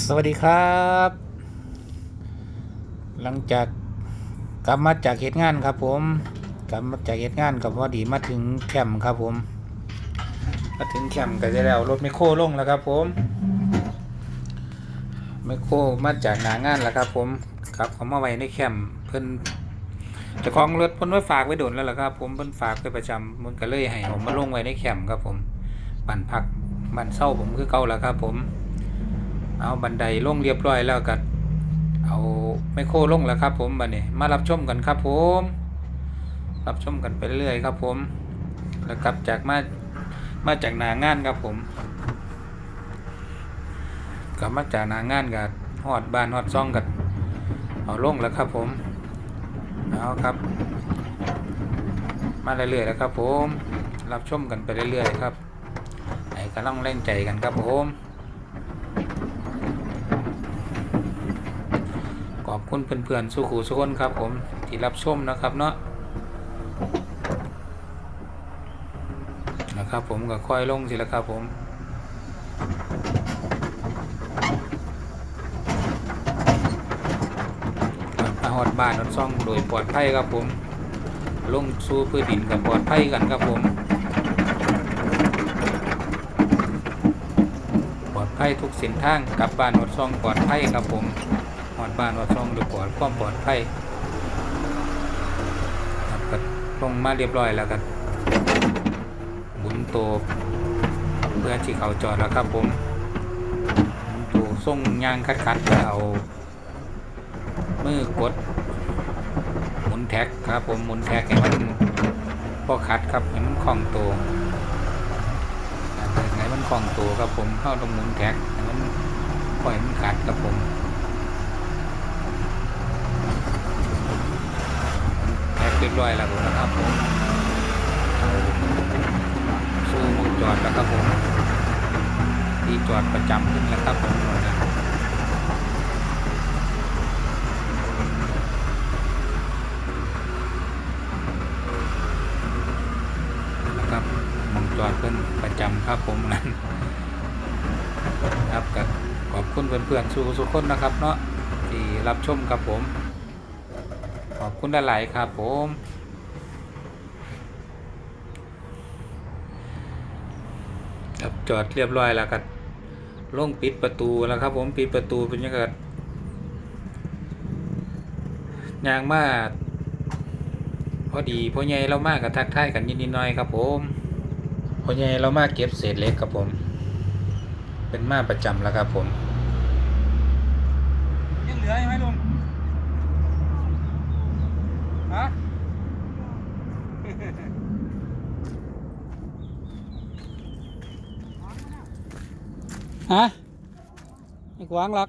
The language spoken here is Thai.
สวัสดีครับ หลังจากกลับมาจากเหตุงานครับผมกลับมาจากเหตุงานกับพอดีมาถึงแคมป์ครับผม มาถึงแคมป์ก็จะแล้วรถไมโครลงแล้วครับผมไมโครมาจากหนางานแล้วครับ ผมครับเขามาไว้ในแคมป์เพิ่นเจ้าของรถเพิ่นไว้ฝากไว้โดนแล้วล่ะครับ ผมเพิ่นฝากไว้ประจำมันก็เลยให้ผมมาลงไว้ในแคมป์ครับผมบ้านพักบ้านเช่าผมคือเก่าแล้วครับผม เอาบันไดลงเรียบร้อยแล้วก็เอาไมโครลงแล้วครับ ผมบัดนี้มารับชมกันครับผม รับชมกันไปเรื่อยครับผมแล้วกลับจากมามาจากหนางานครับผมกลับมาจากหนางานกับฮอดบ้านฮอดซ่องกันเอาลงแล้วครับผมเอาครับ มาเรื่อยๆแล้วครับผม รับชมกันไปเรื่อยๆครับไอ้กำลังเล่นใจกันครับผม อบคุณเพื่อนๆสู้ขู่สุคนครับผมที่รับชมนะครับเนาะนะครับผมก็ค่อยลงสิละครับผมมาหอดบ้านหอดซ่องโดยปลอดภัยครับผม ลงสู่พื้นดินกับปลอดภัยกันครับผม ปลอดภัยทุกเส้นทางกลับบ้านหอดซ่องปลอดภัยครับผม อดบ้านหอดช่องดูปลอดความปลอดภัยครับก็ลงมาเรียบร้อยแล้วกันบุนโตวเพื่อที่เขาจอดแล้วครับผมหมุนตัวส่งยางคัดคัดๆก็เอามือกดหมุนแท็กครับผมหมุนแท็กให้มันพอคัดครับให้มันคล่องตัวให้มันคล่องตัวครับผมเข้าตรงหมุนแท็กให้มันปล่อยมันคัดครับผม แพ็ก เรียบร้อยแล้วนะครับผมสู้มุนจอดแล้วครับผมที่จอดประจำขึ้นแล้วครับผมนะครับมุนจอดขึ้นประจำครับผมนั้นครับกับขอบคุณเพื่อนๆสู้สุกคนนะครับเนาะที่รับชมครับผม อบคุณหลายๆครับผมครับจอดเรียบร้อยแล้วครับลงปิดประตูแล้วครับ ผมปิดประตูเป็นยังไงยางมาพอดีพ่อใหญ่เรามากกับทักทายกันนิดๆหน่อยครับผมพ่อใหญ่เรามากเก็บเศษเล็กครับผม เป็นมาประจำแล้วครับผมยังเหลือไหมลุง ฮะฮะไอ้กวางหลัก